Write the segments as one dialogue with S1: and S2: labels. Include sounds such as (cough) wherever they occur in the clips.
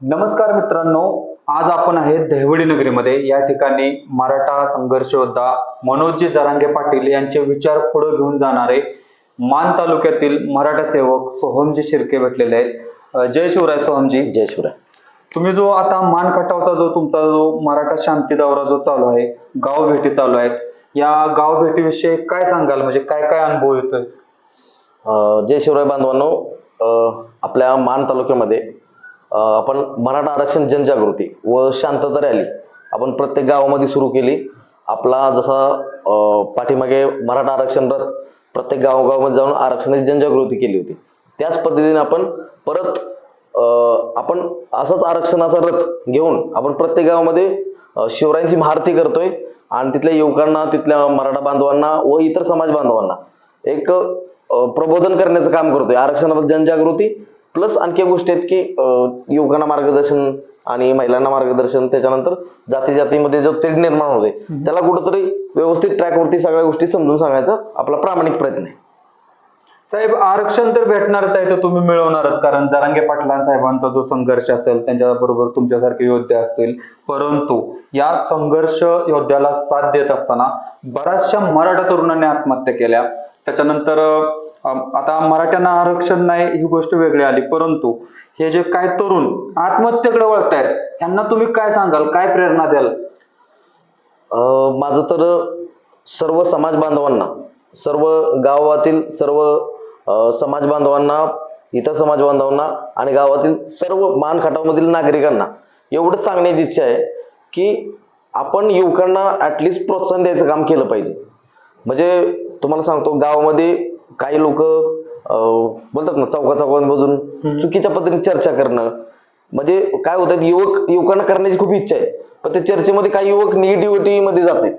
S1: नमस्कार मित्रांनो आज आपण आहे दहिवडी नगरीमध्ये. या ठिकाणी मराठा संघर्ष योद्धा मनोजी जरांगे पाटील यांचे विचार पुढे घेऊन जाणारे मान तालुक्यातील मराठा सेवक सोहमजी शिर्के भेटलेले आहेत. जय शिवराय सोहमजी.
S2: जय शिवराय.
S1: तुम्ही जो आता मान खटावचा जो तुमचा जो मराठा शांती दौरा जो चालू आहे गाव भेटी चालू आहेत या गाव भेटीविषयी काय सांगाल? म्हणजे काय काय अनुभव येतोय?
S2: जय शिवराय बांधवांनो आपल्या मान तालुक्यामध्ये आपण मराठा आरक्षण जनजागृती व शांतता रॅली आपण प्रत्येक गावामध्ये सुरू केली. आपला जसा पाठीमागे मराठा आरक्षण रथ प्रत्येक गावोगावामध्ये जाऊन आरक्षणाची जनजागृती केली होती. त्याच पद्धतीने आपण परत आपण असंच आरक्षणाचा रथ घेऊन आपण प्रत्येक गावामध्ये शिवरायांची महाआरती करतोय आणि तिथल्या युवकांना तिथल्या मराठा बांधवांना व इतर समाज बांधवांना एक प्रबोधन करण्याचं काम करतोय. आरक्षणाबद्दल जनजागृती प्लस आणखी एक गोष्टी आहेत की युवकांना मार्गदर्शन आणि महिलांना मार्गदर्शन त्याच्यानंतर जाती जातीमध्ये जो तेढ निर्माण होते त्याला कुठंतरी व्यवस्थित ट्रॅकवरती सगळ्या गोष्टी समजून सांगायचा आपला प्रामाणिक प्रयत्न आहे.
S1: साहेब आरक्षण तर भेटणारच आहे तर तुम्ही मिळवणारच कारण जरांगे पाटलां साहेबांचा जो संघर्ष असेल त्यांच्याबरोबर तुमच्यासारखे योद्धे असतील. परंतु या संघर्ष योद्ध्याला साथ देत असताना बऱ्याचशा मराठा तरुणांनी आत्महत्या केल्या. त्याच्यानंतर आता मराठ्यांना आरक्षण नाही ही गोष्ट वेगळी आली. परंतु हे जे काय तरुण आत्महत्येकडे वळतायत त्यांना तुम्ही काय सांगाल? काय प्रेरणा द्याल?
S2: माझं तर सर्व समाज बांधवांना सर्व गावातील सर्व समाज बांधवांना इतर समाज बांधवांना आणि गावातील सर्व मान खटावमधील नागरिकांना एवढंच सांगण्याची इच्छा आहे की आपण युवकांना ऍटलिस्ट प्रोत्साहन द्यायचं काम केलं पाहिजे. म्हणजे तुम्हाला सांगतो गावामध्ये काही लोक बोलतात ना चौका चौकात बसून चुकीच्या पद्धतीने चर्चा करणं. म्हणजे काय होतं युवक युवकांना करण्याची खूप इच्छा आहे. पण त्या चर्चेमध्ये काही युवक निगेटिव्हिटी मध्ये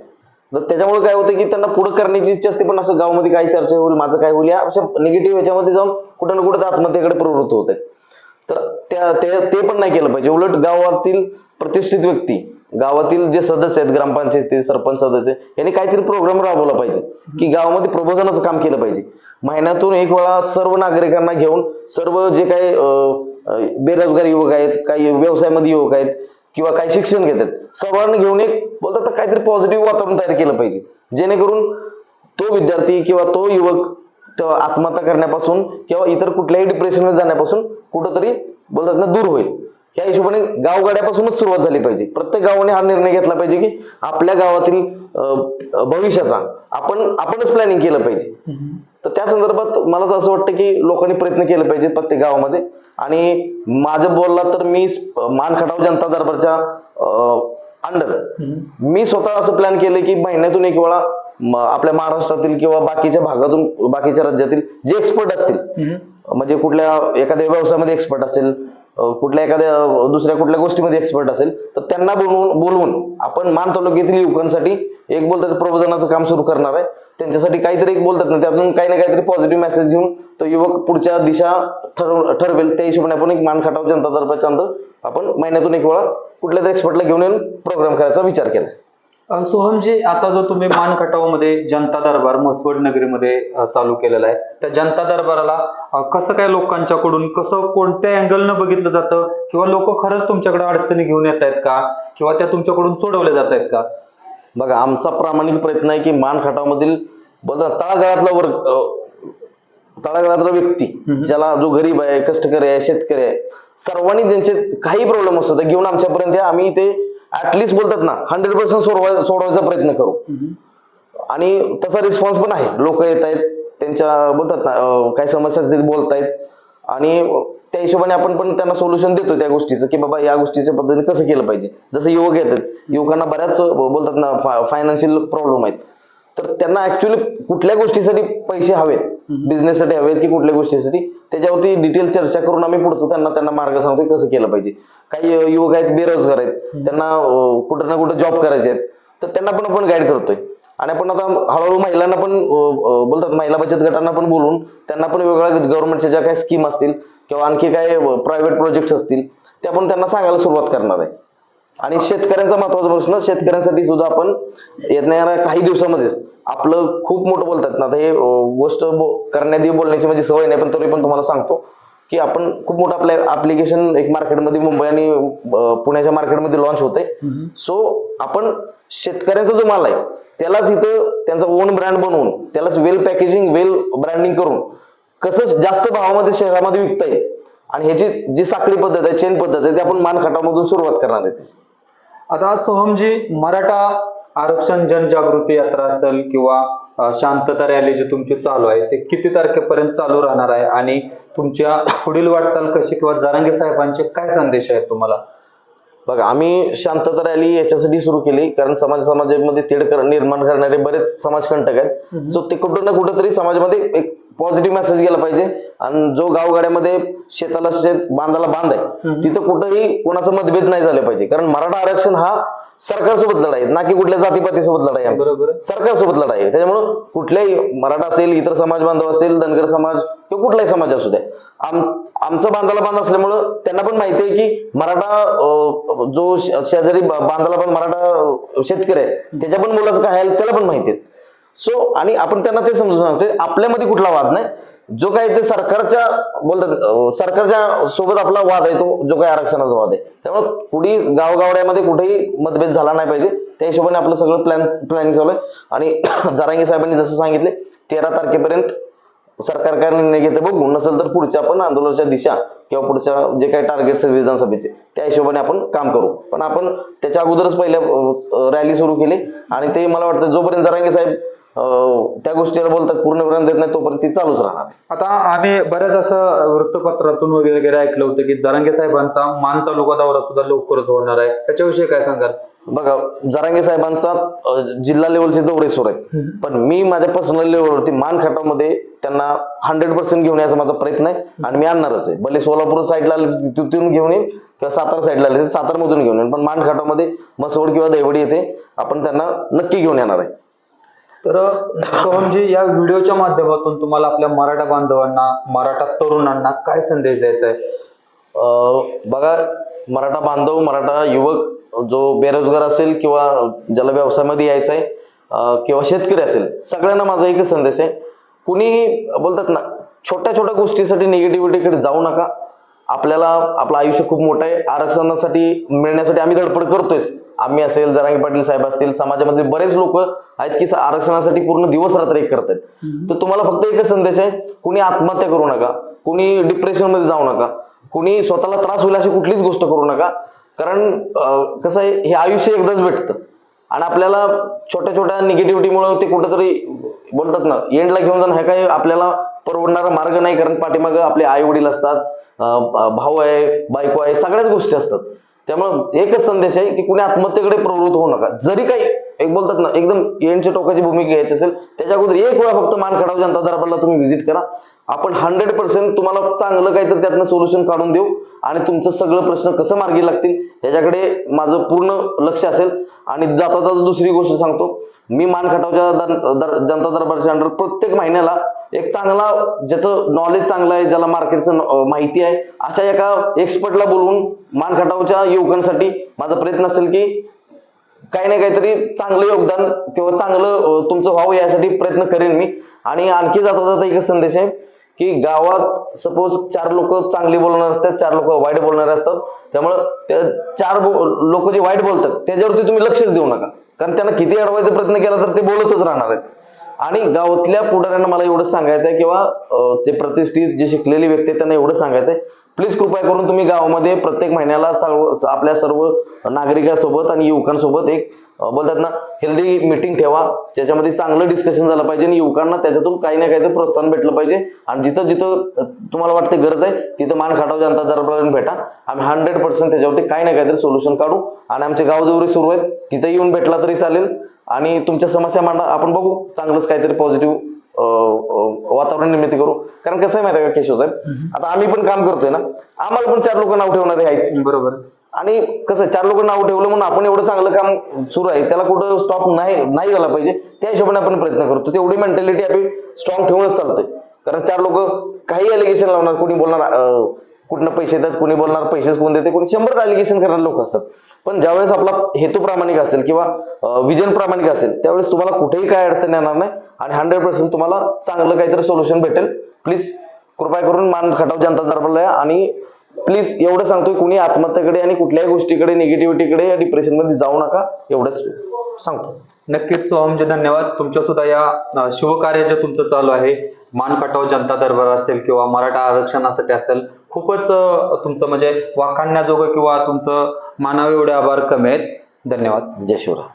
S2: तर त्याच्यामुळे काय होतं की त्यांना पुढे करण्याची इच्छा असते पण असं गावामध्ये काय चर्चा होईल माझं काय होईल या अशा निगेटिव्ह ह्याच्यामध्ये जाऊन कुठं ना कुठं आत्महत्येकडे प्रवृत्त होत आहेत तर त्या ते पण नाही केलं पाहिजे. उलट गावातील प्रतिष्ठित व्यक्ती गावातील जे सदस्य आहेत ग्रामपंचायतीचे सरपंच सदस्य यांनी काहीतरी प्रोग्राम राबवला पाहिजे. की गावामध्ये प्रबोधनाचं काम केलं पाहिजे. महिन्यातून एक वेळा सर्व नागरिकांना घेऊन सर्व जे काही बेरोजगार युवक आहेत काही व्यवसायामध्ये युवक आहेत किंवा काही शिक्षण घेतात सर्वांना घेऊन एक बोलतात काहीतरी पॉझिटिव्ह वातावरण तयार केलं पाहिजे. जेणेकरून तो विद्यार्थी किंवा तो युवक आत्महत्या करण्यापासून किंवा इतर कुठल्याही डिप्रेशनमध्ये जाण्यापासून कुठंतरी बोलतात ना दूर होईल. या हिशोबाने गावगाड्यापासूनच सुरुवात झाली पाहिजे. प्रत्येक गावाने हा निर्णय घेतला पाहिजे की आपल्या गावातील भविष्याचा आपण आपणच प्लॅनिंग केलं पाहिजे. तर त्या संदर्भात मला तर असं वाटतं की लोकांनी प्रयत्न केले पाहिजे प्रत्येक गावामध्ये. आणि माझं बोलला तर मी मान खटाव जनता दरबारच्या अंडर मी स्वतः असं प्लॅन केलं की महिन्यातून एक वेळा आपल्या महाराष्ट्रातील किंवा बाकीच्या भागातून बाकीच्या राज्यातील जे एक्सपर्ट असतील म्हणजे कुठल्या एखाद्या व्यवसायामध्ये एक्सपर्ट असेल कुठल्या एखाद्या दुसऱ्या कुठल्या गोष्टीमध्ये एक्सपर्ट असेल तर त्यांना बोलवून बोलवून आपण मान तालुक्यातील युवकांसाठी एक बोलतात प्रबोधनाचं काम सुरू करणार आहे. त्यांच्यासाठी काहीतरी एक बोलतात ना त्यातून काही ना काहीतरी पॉझिटिव्ह मेसेज घेऊन तो युवक पुढच्या दिशा ठरव ठरवेल. त्या हिशोबाने आपण एक मान खटाव जनता दरबारच्या अंतर आपण महिन्यातून एक वेळा कुठल्या तरी एक्सपर्टला घेऊन येऊन प्रोग्राम करायचा विचार केला.
S1: सोहमजी आता जो तुम्ही मान खटावमध्ये जनता दरबार म्हसवड नगरीमध्ये चालू केलेला आहे त्या जनता दरबाराला कसं काय लोकांच्याकडून कसं कोणत्या अँगलनं बघितलं जातं? किंवा लोक खरंच तुमच्याकडे अडचणी घेऊन येत आहेत का? किंवा त्या तुमच्याकडून सोडवल्या जात आहेत का?
S2: बघा आमचा प्रामाणिक प्रयत्न आहे की मान खटावमधील तळागाळातला वर्ग तळागाळातला व्यक्ती ज्याला जो गरीब आहे कष्टकरी आहे शेतकरी आहे सर्वांनी त्यांचे काही प्रॉब्लेम असतो ते घेऊन आमच्यापर्यंत. आम्ही ते ऍटलिस्ट बोलतात ना हंड्रेड पर्सेंट सोडवाय सोडवायचा प्रयत्न करू. आणि तसा रिस्पॉन्स पण आहे. लोक येत आहेत त्यांच्या बोलतात ना काही समस्या बोलतायत. आणि त्या हिशोबाने आपण पण त्यांना सोल्युशन देतो त्या गोष्टीचं की बाबा या गोष्टीच्या पद्धतीने कसं केलं पाहिजे. जसं युवक येतात युवकांना बऱ्याच बोलतात ना फायनान्शियल प्रॉब्लेम आहेत. तर त्यांना ऍक्च्युली कुठल्या गोष्टीसाठी पैसे हवेत? बिझनेससाठी हवेत की कुठल्या गोष्टीसाठी? त्याच्यावरती डिटेल चर्चा करून आम्ही पुढचं त्यांना त्यांना मार्ग सांगतो कसं केलं पाहिजे. काही युवक आहेत बेरोजगार आहेत. त्यांना कुठं ना कुठं जॉब करायचे आहेत. तर त्यांना पण आपण गाईड करतोय. आणि आपण आता हळूहळू महिलांना पण बोलतात महिला बचत गटांना पण बोलून त्यांना पण वेगवेगळ्या गव्हर्नमेंटच्या ज्या काही स्कीम असतील किंवा आणखी काय प्रायव्हेट प्रोजेक्ट असतील ते आपण त्यांना सांगायला सुरुवात करणार आहे. आणि शेतकऱ्यांचा महत्त्वाचा प्रश्न शेतकऱ्यांसाठी सुद्धा आपण येणाऱ्या काही दिवसामध्ये आपलं खूप मोठं बोलतात ना आता हे गोष्ट करण्यात बोलण्याची माझी सवय नाही पण तरी पण तुम्हाला सांगतो की आपण खूप मोठं आपल्या ऍप्लिकेशन एक मार्केटमध्ये मुंबई आणि पुण्याच्या मार्केटमध्ये लॉन्च होते सो आपण शेतकऱ्याचा जो माल आहे त्यालाच इथं त्यांचा ओन ब्रँड बनवून त्यालाच वेल पॅकेजिंग वेल ब्रँडिंग करून कसं जास्त भावामध्ये शहरामध्ये विकता येईल आणि ह्याची जी साखळी पद्धत आहे चेन पद्धत आहे ती आपण मान खटामधून सुरुवात करणार आहे.
S1: आता सोहमजी मराठा आरक्षण जनजागृती यात्रा असेल किंवा शांतता रॅली जी तुमची चालू आहे ते किती तारखेपर्यंत चालू राहणार आहे? आणि तुमच्या पुढील वाटचाल कशी किंवा जरांगे साहेबांचे काय संदेश आहेत तुम्हाला?
S2: बघा आम्ही शांतता रॅली याच्यासाठी सुरू केली कारण समाज समाजामध्ये तेढ निर्माण करणारे बरेच समाजकंटक आहेत. सो ते कुठं ना कुठं तरी समाजामध्ये एक पॉझिटिव्ह मेसेज गेला पाहिजे. आणि जो गावगाड्यामध्ये शेताला शेत बांधाला बांध आहे तिथं कुठंही कोणाचं मतभेद नाही झाले पाहिजे. कारण मराठा आरक्षण हा सरकारसोबत लढाई. ना की कुठल्या जातीपातीसोबत लढाई. सरकारसोबत लढाई. आहे त्याच्यामुळं कुठल्याही मराठा असेल इतर समाज बांधव असेल धनगर समाज किंवा कुठलाही समाज असू द्या आम आमचं बांधाला बांध असल्यामुळं त्यांना पण माहिती आहे की मराठा जो शेजारी बांधाला बांध मराठा शेतकरी आहे त्याच्या पण मुलाचं काय आहे त्याला पण माहिती आहे. सो आणि आपण त्यांना ते समजून सांगतोय आपल्यामध्ये कुठला वाद नाही. जो काही ते सरकारच्या बोलतात सरकारच्या सोबत आपला वाद आहे तो जो काही आरक्षणाचा वाद आहे. त्यामुळे पुढे गावगावड्यामध्ये कुठेही मतभेद झाला नाही पाहिजे. त्या हिशोबाने आपलं सगळं प्लॅन प्लॅनिंग चालू आहे. आणि (clears throat) जारांगी साहेबांनी जसं सांगितले तेरा तारखेपर्यंत सरकार काय निर्णय घेते बघू नसेल तर पुढच्या आपण आंदोलनाच्या दिशा किंवा पुढच्या जे काही टार्गेट्स आहेत विधानसभेचे त्या हिशोबाने आपण काम करू. पण आपण त्याच्या अगोदरच पहिल्या रॅली सुरू केली. आणि ते मला वाटतं जोपर्यंत जरांगे साहेब त्या गोष्टीला बोलतात पूर्णपर्यंत देत नाही तोपर्यंत ती चालूच राहणार.
S1: आता आम्ही बऱ्याच असं वृत्तपत्रातून वगैरे वगैरे ऐकलं होतं की जरांगे साहेबांचा मान तालुका दौरा सुद्धा लवकरच होणार आहे. त्याच्याविषयी काय सांगाल?
S2: बघा जरांगे साहेबांचा जिल्हा लेवलचे दौरे सुरू आहेत. पण मी माझ्या पर्सनल लेवलवरती मान खटामध्ये त्यांना हंड्रेड पर्सेंट घेऊन यायचा माझा प्रयत्न आहे आणि मी आणणारच आहे. भले सोलापूर साईडला तिथून घेऊन येईल किंवा सातारा साईडला आले सातारा मधून घेऊन येईल पण मान खटामध्ये मसवड किंवा दैवडी येथे आपण त्यांना नक्की घेऊन येणार आहे.
S1: तर सोहमजी या व्हिडिओच्या माध्यमातून तुम्हाला आपल्या मराठा बांधवांना मराठा तरुणांना काय संदेश द्यायचा आहे?
S2: बघा मराठा बांधव मराठा युवक जो बेरोजगार असेल किंवा ज्याला व्यवसायामध्ये यायचा आहे किंवा शेतकरी असेल सगळ्यांना माझा एकच संदेश आहे. कुणी बोलतात ना छोट्या छोट्या गोष्टीसाठी निगेटिव्हिटीकडे जाऊ नका. आपल्याला आपलं आयुष्य खूप मोठं आहे. आरक्षणासाठी मिळण्यासाठी आम्ही धडपड करतोयच. आम्ही असेल जरांगी पाटील साहेब असतील समाजामध्ये बरेच लोक आहेत की आरक्षणासाठी पूर्ण दिवस रात्र एक करतात तर तुम्हाला फक्त एकच संदेश आहे कुणी आत्महत्या करू नका कुणी डिप्रेशनमध्ये जाऊ नका कुणी स्वतःला त्रास होईल अशी कुठलीच गोष्ट करू नका. कारण कसं आहे हे आयुष्य एकदाच भेटतं. आणि आपल्याला छोट्या छोट्या निगेटिव्हिटीमुळे ते कुठेतरी बोलतात ना एंडला घेऊन जाणं हे काही आपल्याला परवडणारा मार्ग नाही कारण पाठीमागं आपले आई वडील असतात भाऊ आहे बायको आहे सगळ्याच गोष्टी असतात. त्यामुळे एकच संदेश आहे की कुणी आत्महत्येकडे प्रवृत्त होऊ नका. जरी काही एक बोलतात ना एकदम एंडच्या टोकाची भूमिका घ्यायची असेल त्याच्या अगोदर एक वेळा फक्त मान खडाव जनता दरबारला तुम्ही व्हिजिट करा. आपण हंड्रेड पर्सेंट तुम्हाला चांगलं काहीतरी त्यातनं सोल्युशन काढून देऊ आणि तुमचं सगळं प्रश्न कसं मार्गी लागतील त्याच्याकडे माझं पूर्ण लक्ष असेल. आणि जाता जाता दुसरी गोष्ट सांगतो मी मान खटावच्या जनता दरबारच्या अंडर प्रत्येक महिन्याला एक चांगला ज्याचं नॉलेज चांगलं आहे ज्याला मार्केटचं माहिती आहे अशा एका एक्सपर्टला बोलवून मानखटावच्या युवकांसाठी माझा प्रयत्न असेल की काही ना काहीतरी चांगलं योगदान किंवा चांगलं तुमचं व्हावं यासाठी प्रयत्न करेन मी. आणि आणखी जाता जाता एकच संदेश आहे की गावात सपोज चार लोक चांगली बोलणार असतात चार लोक वाईट बोलणारे असतात. त्यामुळं त्या चार लोक जे वाईट बोलतात त्याच्यावरती तुम्ही लक्षच देऊ नका. कारण त्यांना किती अडवायचा प्रयत्न केला तर ते बोलतच राहणार आहेत. आणि गावातल्या पुढाऱ्यांना मला एवढं सांगायचं आहे किंवा ते प्रतिष्ठित जे शिकलेली व्यक्ती त्यांना एवढं सांगायचं आहे प्लीज कृपया करून तुम्ही गावामध्ये प्रत्येक महिन्याला आपल्या सर्व नागरिकांसोबत आणि युवकांसोबत एक बोलतात ना हेल्दी मीटिंग ठेवा. त्याच्यामध्ये चांगलं डिस्कशन झालं पाहिजे आणि युवकांना त्याच्यातून काही ना काहीतरी प्रोत्साहन भेटलं पाहिजे. आणि जिथं जिथं तुम्हाला वाटते गरज आहे तिथं मान खाटाव जनता दरबारात भेटा. आम्ही हंड्रेड पर्सेंट त्याच्यावरती काही ना काहीतरी सोल्युशन काढू. आणि आमचे गाव जेवढे सुरू आहेत. तिथं येऊन भेटला तरी चालेल. आणि तुमच्या समस्या मांडा आपण बघू. चांगलंच काहीतरी पॉझिटिव्ह वातावरण निर्मिती करू. कारण कसं आहे माहिती आहे का केशव साहेब? आता आम्ही पण काम करतोय ना? आम्हाला पण चार लोक नाव ठेवणारे आहेत.
S1: बरोबर.
S2: आणि कसं चार लोक नाव ठेवलं म्हणून आपण एवढं चांगलं काम सुरू आहे त्याला कुठं स्टॉप नाही नाही झाला पाहिजे. त्या हिशोबाने आपण प्रयत्न करतो. तेवढी मेंटॅलिटी आपली स्ट्रॉंग ठेवूनच चालतोय. कारण चार लोक काही अलिगेशन लावणार कोणी बोलणार कुठनं पैसे येतात कोणी बोलणार पैसेच कोण देते कोणी शंभर अलिगेशन करणारे लोक असतात. पण ज्यावेळेस आपला हेतू प्रामाणिक असेल किंवा विजन प्रामाणिक असेल त्यावेळेस तुम्हाला कुठेही काय अडचण येणार नाही आणि हंड्रेड पर्सेंट तुम्हाला चांगलं काहीतरी सोल्युशन भेटेल. प्लीज कृपया करून मान खटाव जनता दरबारला या आणि प्लीज एवढं सांगतोय कुणी आत्महत्येकडे आणि कुठल्याही गोष्टीकडे निगेटिव्हिटीकडे या डिप्रेशनमध्ये जाऊ नका एवढंच सांगतो.
S1: नक्कीच सोहमजी धन्यवाद. तुमच्या सुद्धा या अं, जे तुमचं चालू आहे. मान खटाव जनता दरबार असेल किंवा मराठा आरक्षणासाठी असेल खूपच तुमचं म्हणजे वाखाणण्याजोगं किंवा तुमचं मानावे एवढे आभार कमी आहेत धन्यवाद.
S2: जय शिवराय.